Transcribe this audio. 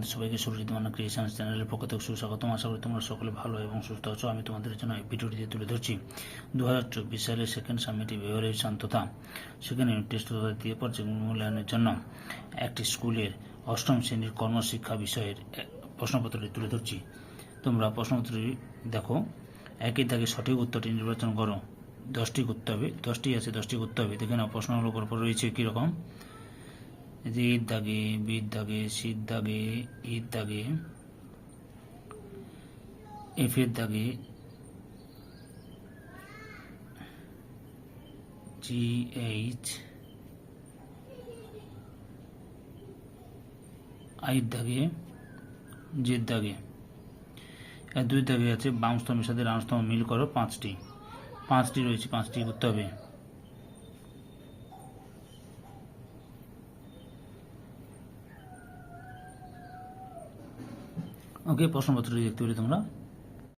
তোমাদের সবাইকে সুরজিৎ মান্না ক্রিয়েশন চ্যানেলের পক্ষ থেকে সুস্বাগতম। আশা করি তোমরা সকলে ভালো এবং সুস্থ আছো। আমি তোমাদের জন্য এই দিয়ে তুলে ধরছি। দু হাজার চব্বিশ সালের সেকেন্ড সামিটি বিহারের শান্ততা। সেখানে টেস্ট দিয়ে পর্যায়ে মূল্যায়নের জন্য। একটি স্কুলের অষ্টম শ্রেণির কর্মশিক্ষা বিষয়ের প্রশ্নপত্রটি তুলে ধরছি। তোমরা প্রশ্নপত্রটি দেখো। একই দাগে সঠিক উত্তরটি নির্বাচন করো। দশটি করতে হবে। দশটি আছে, দশটি করতে হবে। দেখে নাও প্রশ্নগুলোর উপর রয়েছে কীরকম। ঈদ দাগে বিদ দাগে শীত দাগে ঈদ দাগে এফের দাগে জি এইচ আইর দাগে জের দাগে আর দুই দাগে আছে বাম স্তম্ভের সাথে ডান মিল করো পাঁচটি। পাঁচটি রয়েছে, পাঁচটি করতে হবে। ওকে প্রশ্নপত্রটি দেখতে পেলে তোমরা